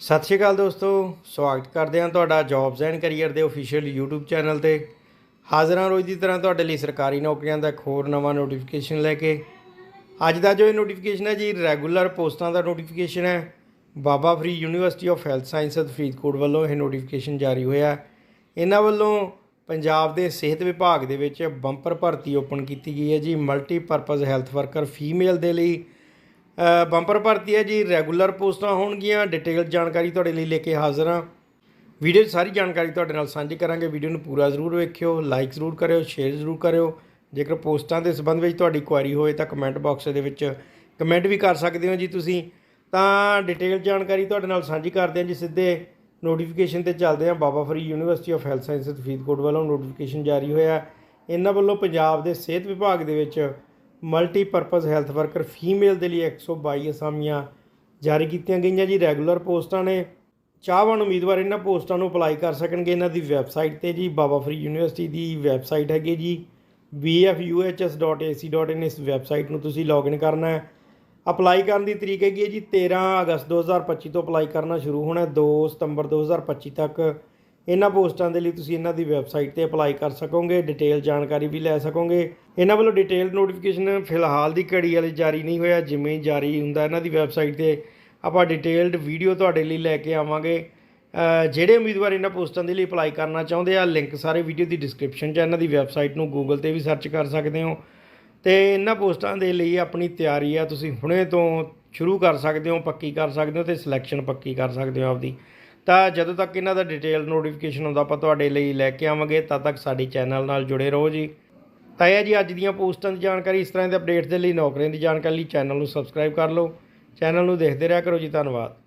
ਸਤਿ ਸ਼੍ਰੀ ਅਕਾਲ ਦੋਸਤੋ, ਸਵਾਗਤ ਕਰਦੇ ਹਾਂ ਤੁਹਾਡਾ ਜੌਬਸ ਐਂਡ ਕੈਰੀਅਰ ਦੇ ਅਫੀਸ਼ੀਅਲ YouTube ਚੈਨਲ ਤੇ। ਹਾਜ਼ਰ ਹਾਂ ਰੋਜ਼ ਦੀ ਤਰ੍ਹਾਂ ਤੁਹਾਡੇ ਲਈ ਸਰਕਾਰੀ ਨੌਕਰੀਆਂ ਦਾ ਇੱਕ ਹੋਰ ਨਵਾਂ ਨੋਟੀਫਿਕੇਸ਼ਨ ਲੈ ਕੇ। ਅੱਜ ਦਾ ਜੋ ਇਹ ਨੋਟੀਫਿਕੇਸ਼ਨ ਹੈ ਜੀ ਰੈਗੂਲਰ ਪੋਸਟਾਂ ਦਾ ਨੋਟੀਫਿਕੇਸ਼ਨ ਹੈ। Baba Farid university of health sciences Faridkot ਵੱਲੋਂ ਇਹ ਨੋਟੀਫਿਕੇਸ਼ਨ ਜਾਰੀ ਹੋਇਆ ਇਹਨਾਂ ਵੱਲੋਂ ਪੰਜਾਬ ਦੇ ਸਿਹਤ ਵਿਭਾਗ ਦੇ ਵਿੱਚ ਬੰਪਰ ਭਰਤੀ ਓਪਨ ਕੀਤੀ ਗਈ ਹੈ ਜੀ। ਮਲਟੀਪਰਪਸ ਹੈਲਥ ਵਰਕਰ ਫੀਮੇਲ ਦੇ ਲਈ ਬੰਪਰ ਭਰਤੀ ਹੈ ਜੀ, ਰੈਗੂਲਰ ਪੋਸਟਾਂ ਹੋਣਗੀਆਂ ਡਿਟੇਲ ਜਾਣਕਾਰੀ ਤੁਹਾਡੇ ਲਈ ਲੈ ਕੇ ਹਾਜ਼ਰ ਹਾਂ। ਵੀਡੀਓ 'ਚ ਸਾਰੀ ਜਾਣਕਾਰੀ ਤੁਹਾਡੇ ਨਾਲ ਸਾਂਝੀ ਕਰਾਂਗੇ। ਵੀਡੀਓ ਨੂੰ ਪੂਰਾ ਜ਼ਰੂਰ ਵੇਖਿਓ ਲਾਈਕ ਜ਼ਰੂਰ ਕਰਿਓ ਸ਼ੇਅਰ ਜ਼ਰੂਰ ਕਰਿਓ। ਜੇਕਰ ਪੋਸਟਾਂ ਦੇ ਸੰਬੰਧ ਵਿੱਚ ਤੁਹਾਡੀ ਕੁਆਰੀ ਹੋਵੇ ਤਾਂ ਕਮੈਂਟ ਬਾਕਸ ਦੇ ਵਿੱਚ ਕਮੈਂਟ ਵੀ ਕਰ ਸਕਦੇ ਹੋ ਜੀ ਤੁਸੀਂ। ਤਾਂ ਡਿਟੇਲ ਜਾਣਕਾਰੀ ਤੁਹਾਡੇ ਨਾਲ ਸਾਂਝੀ ਕਰਦੇ ਹਾਂ ਜੀ, ਸਿੱਧੇ ਨੋਟੀਫਿਕੇਸ਼ਨ ਤੇ ਚੱਲਦੇ ਹਾਂ। Baba Farid university of health sciences Faridkot ਵੱਲੋਂ ਨੋਟੀਫਿਕੇਸ਼ਨ ਜਾਰੀ ਹੋਇਆ। ਇਹਨਾਂ ਵੱਲੋਂ ਪੰਜਾਬ ਦੇ ਸਿਹਤ ਵਿਭਾਗ ਦੇ ਵਿੱਚ ਮਲਟੀਪਰਪਸ ਹੈਲਥ ਵਰਕਰ ਫੀਮੇਲ ਦੇ ਲਈ 122 ਅਸਾਮੀਆਂ ਜਾਰੀ ਕੀਤੀਆਂ ਗਈਆਂ ਜੀ। ਰੈਗੂਲਰ ਪੋਸਟਾਂ ਨੇ ਚਾਹਵਾਨ ਉਮੀਦਵਾਰ ਇਹਨਾਂ ਪੋਸਟਾਂ ਨੂੰ ਅਪਲਾਈ ਕਰ ਸਕਣਗੇ। ਇਹਨਾਂ ਦੀ ਵੈਬਸਾਈਟ ਤੇ ਜੀ ਬਾਬਾ ਫਰੀ ਯੂਨੀਵਰਸਿਟੀ ਦੀ ਵੈਬਸਾਈਟ ਹੈਗੀ ਜੀ। Bfuhs.ac.in ਇਸ ਵੈਬਸਾਈਟ ਨੂੰ ਤੁਸੀਂ ਲੌਗਇਨ ਕਰਨਾ ਹੈ। ਅਪਲਾਈ ਕਰਨ ਦੀ ਤਰੀਕ ਹੈਗੀ ਹੈ ਜੀ 13 ਅਗਸਤ 2025 ਤੋਂ ਅਪਲਾਈ ਕਰਨਾ ਸ਼ੁਰੂ ਹੋਣਾ ਹੈ। 2 ਸਤੰਬਰ 2025 ਤੱਕ ਇਹਨਾਂ ਪੋਸਟਾਂ ਦੇ ਲਈ ਤੁਸੀਂ ਇਹਨਾਂ ਦੀ ਵੈਬਸਾਈਟ ਤੇ ਅਪਲਾਈ ਕਰ ਸਕੋਗੇ, ਡਿਟੇਲ ਜਾਣਕਾਰੀ ਵੀ ਲੈ ਸਕੋਗੇ। ਇਹਨਾਂ ਵੱਲੋਂ ਡਿਟੇਲ ਨੋਟੀਫਿਕੇਸ਼ਨ ਫਿਲਹਾਲ ਦੀ ਘੜੀ ਵਾਲੇ ਜਾਰੀ ਨਹੀਂ ਹੋਇਆ, ਜਿਵੇਂ ਜਾਰੀ ਹੁੰਦਾ ਇਹਨਾਂ ਦੀ ਵੈਬਸਾਈਟ ਤੇ ਆਪਾਂ ਡਿਟੇਲਡ ਵੀਡੀਓ ਤੁਹਾਡੇ ਲਈ ਲੈ ਕੇ ਆਵਾਂਗੇ। ਜਿਹੜੇ ਉਮੀਦਵਾਰ ਇਹਨਾਂ ਪੋਸਟਾਂ ਦੇ ਲਈ ਅਪਲਾਈ ਕਰਨਾ ਚਾਹੁੰਦੇ ਆ, ਲਿੰਕ ਸਾਰੇ ਵੀਡੀਓ ਦੀ ਡਿਸਕ੍ਰਿਪਸ਼ਨ 'ਚ ਇਹਨਾਂ ਦੀ ਵੈਬਸਾਈਟ ਨੂੰ ਗੂਗਲ ਤੇ ਵੀ ਸਰਚ ਕਰ ਸਕਦੇ ਹੋ। ਤੇ ਇਹਨਾਂ ਪੋਸਟਾਂ ਦੇ ਲਈ ਆਪਣੀ ਤਿਆਰੀ ਆ, ਤੁਸੀਂ ਹੁਣੇ ਤੋਂ ਸ਼ੁਰੂ ਕਰ ਸਕਦੇ ਹੋ, ਪੱਕੀ ਕਰ ਸਕਦੇ ਹੋ ਤੇ ਸਿਲੈਕਸ਼ਨ ਪੱਕੀ ਕਰ ਸਕਦੇ ਹੋ ਆਪਦੀ। ਤਾਂ ਜਦੋਂ ਤੱਕ ਇਹਨਾਂ ਦਾ ਡਿਟੇਲ ਨੋਟੀਫਿਕੇਸ਼ਨ ਆਉਂਦਾ, ਆਪਾਂ ਤੁਹਾਡੇ ਲਈ ਲੈ ਕੇ ਆਵਾਂਗੇ ਤਦ ਤੱਕ ਸਾਡੇ ਚੈਨਲ ਨਾਲ ਜੁੜੇ ਰਹੋ ਜੀ। ਤਾਂ ਇਹ ਹੈ ਜੀ, ਅੱਜ ਦੀਆਂ ਪੋਸਟਾਂ ਦੀ ਜਾਣਕਾਰੀ। ਇਸ ਤਰ੍ਹਾਂ ਦੇ ਅਪਡੇਟਸ ਦੇ ਲਈ ਨੌਕਰੀਆਂ ਦੀ ਜਾਣਕਾਰੀ ਲਈ ਚੈਨਲ ਨੂੰ ਸਬਸਕ੍ਰਾਈਬ ਕਰ ਲਓ। ਚੈਨਲ ਨੂੰ ਦੇਖਦੇ ਰਿਹਾ ਕਰੋ ਜੀ, ਧੰਨਵਾਦ।